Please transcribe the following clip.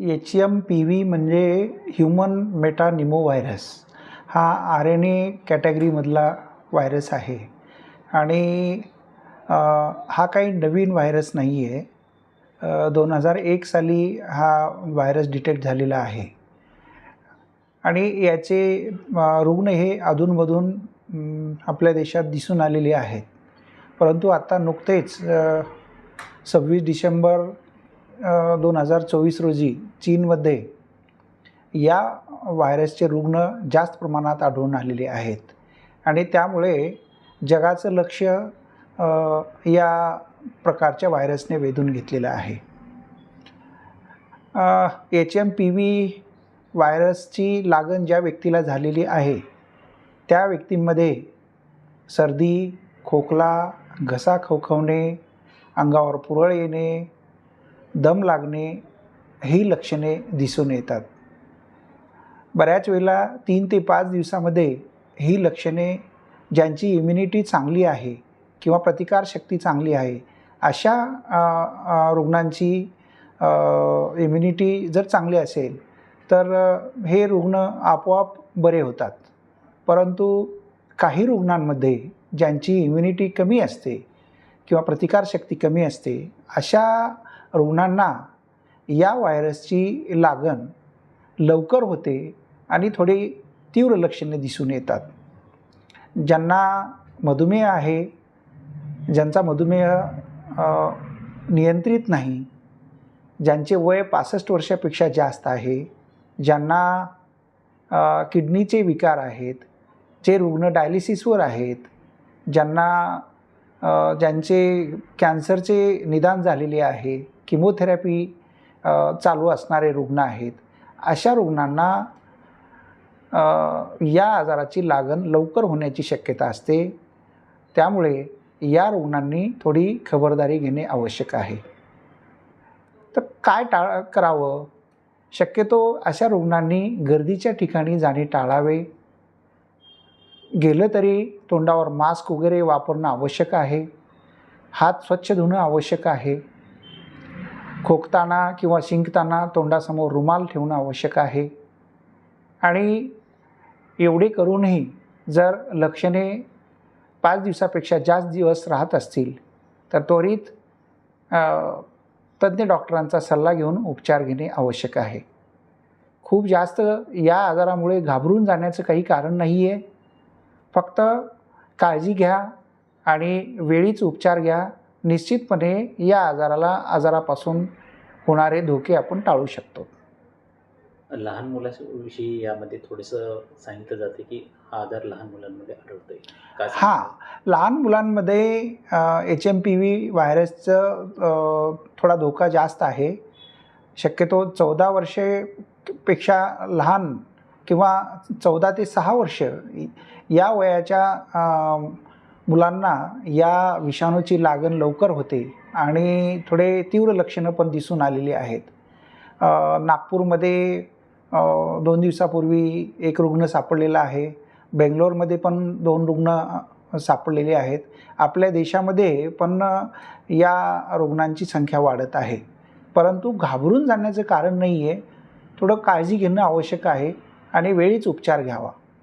H M P V म्हणजे human मेटानिमो virus हा R N A कॅटेगरीमधला व्हायरस आहे. आणि हा काही नवीन व्हायरस नाही आहे दोन हजार एक साली हा व्हायरस डिटेक्ट झालेला आहे. आणि याचे रुग्ण हे अधूनमधून आपल्या देशात दिसून आलेले आहेत. परंतु आता नुकतेच सव्वीस डिसेंबर दोन हजार चोवीस रोजी चीनमध्ये या व्हायरसचे रुग्ण जास्त प्रमाणात आढळून आलेले आहेत. आणि त्यामुळे जगाचं लक्ष या प्रकारच्या व्हायरसने वेधून घेतलेलं आहे. एच एम पी व्ही व्हायरसची लागण ज्या व्यक्तीला झालेली आहे त्या व्यक्तींमध्ये सर्दी खोकला घसा खवखवणे अंगावर पुरळ येणे दम लागणे ही लक्षणे दिसून येतात. बऱ्याच वेळेला तीन ते पाच दिवसामध्ये ही लक्षणे ज्यांची इम्युनिटी चांगली आहे किंवा प्रतिकारशक्ती चांगली आहे अशा रुग्णांची इम्युनिटी जर चांगली असेल तर हे रुग्ण आपोआप बरे होतात. परंतु काही रुग्णांमध्ये ज्यांची इम्युनिटी कमी असते किंवा प्रतिकारशक्ती कमी असते अशा रुग्णांना या व्हायरसची लागण लवकर होते आणि थोडी तीव्र लक्षणे दिसून येतात. ज्यांना मधुमेह आहे ज्यांचा मधुमेह नियंत्रित नाही ज्यांचे वय पासष्ट वर्षापेक्षा जास्त आहे ज्यांना किडनीचे विकार आहेत जे रुग्ण डायलिसिसवर आहेत ज्यांना ज्यांचे कॅन्सरचे निदान झालेले आहे किमोथेरपी चालू असणारे रुग्ण आहेत. अशा रुग्णांना या आजाराची लागण लवकर होण्याची शक्यता असते. त्यामुळे या रुग्णांनी थोडी खबरदारी घेणे आवश्यक आहे. तर काय टाळ करावं? शक्यतो अशा रुग्णांनी गर्दीच्या ठिकाणी जाणे टाळावे. गेलं तरी तोंडावर मास्क वगैरे वापरणं आवश्यक आहे. हात स्वच्छ धुणं आवश्यक आहे. खोकताना किंवा शिंकताना तोंडासमोर रुमाल ठेवणं आवश्यक आहे. आणि एवढे करूनही जर लक्षणे पाच दिवसापेक्षा जास्त दिवस राहत असतील तर त्वरित तज्ज्ञ डॉक्टरांचा सल्ला घेऊन उपचार घेणे आवश्यक आहे. खूप जास्त या आजारामुळे घाबरून जाण्याचं काही कारण नाही आहे फक्त काळजी घ्या आणि वेळीच उपचार घ्या. निश्चितपणे या आजाराला आजारापासून होणारे धोके आपण टाळू शकतो. लहान मुलाविषयी यामध्ये थोडंसं सांगितलं जाते की हा आजार लहान मुलांमध्ये आढळतोय. काय हां? लहान मुलांमध्ये एच एम पी व्ही व्हायरसचं थोडा धोका जास्त आहे. शक्यतो चौदा वर्षेपेक्षा लहान किंवा चौदा ते सहा वर्ष या वयाच्या मुलांना या विषाणूची लागण लवकर होते आणि थोडे तीव्र लक्षणं पण दिसून आलेली आहेत. नागपूरमध्ये दोन दिवसापूर्वी एक रुग्ण सापडलेला आहे. बेंगलोरमध्ये पण दोन रुग्ण सापडलेले आहेत. आपल्या देशामध्ये पण या रुग्णांची संख्या वाढत आहे. परंतु घाबरून जाण्याचं कारण नाही आहे थोडं काळजी घेणं आवश्यक आहे आणि वेळीच उपचार घ्यावा.